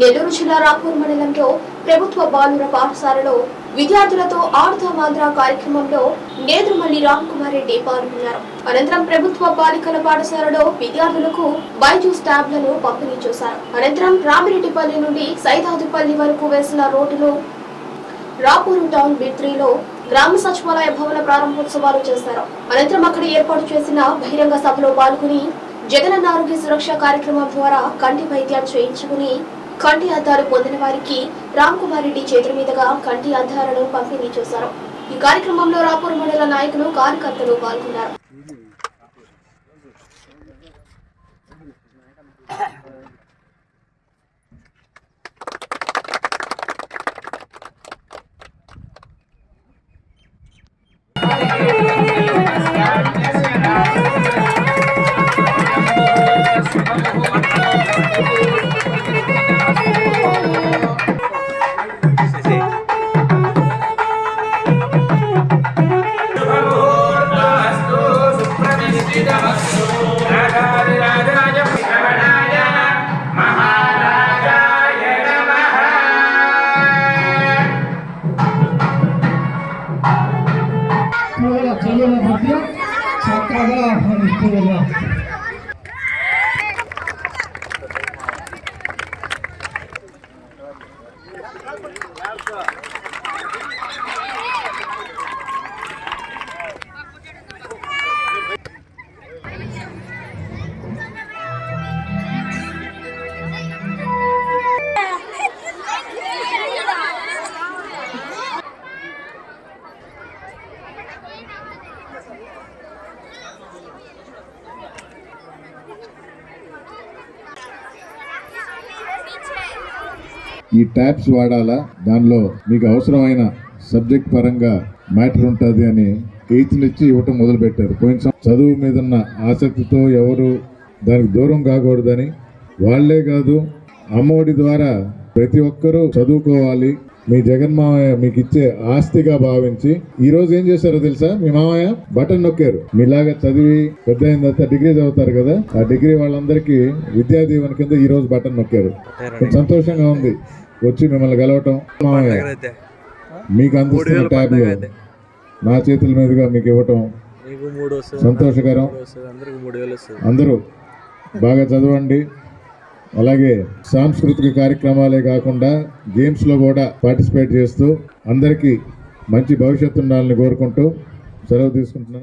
నెల్లూరు జిల్లా రాపూర్ మండలంలో ప్రభుత్వ బాలుర పాఠశాలలో విద్యార్థులతో ఆడుతామాంధ్ర కార్యక్రమంలో నేదురుమల్లి రామ్కుమార్ రెడ్డి పాల్గొన్నారు. అనంతరం ప్రభుత్వ బాలికల పాఠశాలలో విద్యార్థులకు బైజూస్ ట్యాబ్లను పంపిణీ చేశారు. అనంతరం రామిరెడ్డిపల్లి నుండి సైదాదుపల్లి వరకు వేసిన రోడ్డును రాపూరు టౌన్ బిత్రీలో గ్రామ సచివాలయ భవన ప్రారంభోత్సవాలు చేశారు. అనంతరం అక్కడ ఏర్పాటు చేసిన బహిరంగ సభలో పాల్గొని జగనన్న ఆరోగ్య సురక్ష కార్యక్రమం ద్వారా కంటి వైద్యం చేయించుకుని కంటి అద్దాలు పొందిన వారికి రామ్ కుమార్ రెడ్డి చేతుల మీదుగా కంటి అద్దాలను పంపిణీ చేశారు. ఈ కార్యక్రమంలో రాపూర్ మండల నాయకులు కార్యకర్తలు పాల్గొన్నారు. 그러나 저녁을 보면 작가가 하는 그러나 ఈ ట్యాబ్స్ వాడాలా? దానిలో మీకు అవసరమైన సబ్జెక్ట్ పరంగా మ్యాటర్ ఉంటుంది అని ఎయిత్ నుంచి ఇవ్వటం మొదలుపెట్టారు. కొంచెం పోయిన చదువు మీద ఉన్న ఆసక్తితో ఎవరు దానికి దూరం కాకూడదని? వాళ్ళే కాదు అమ్మఒడి ద్వారా ప్రతి ఒక్కరూ చదువుకోవాలి. మీ జగన్ మామయ్య మీకు ఇచ్చే ఆస్తిగా భావించి ఈ రోజు ఏం చేశారో తెలుసా? మీ మామయ్య బటన్ నొక్కారు. మీలాగా చదివి పెద్ద అయిన తర్వాత డిగ్రీ చదువుతారు కదా ఆ డిగ్రీ వాళ్ళందరికీ విద్యా దీవెన కింద ఈ రోజు బటన్ నొక్కారు. సంతోషంగా ఉంది. వచ్చి మిమ్మల్ని కలవటం మామయ్య మీకు అందిస్తున్న ట్యాబ్ నా చేతుల మీదుగా మీకు ఇవ్వటం సంతోషకరం. అందరూ బాగా చదవండి. అలాగే సాంస్కృతిక కార్యక్రమాలే కాకుండా గేమ్స్లో కూడా పార్టిసిపేట్ చేస్తూ అందరికీ మంచి భవిష్యత్తు ఉండాలని కోరుకుంటూ సెలవు తీసుకుంటున్నాను.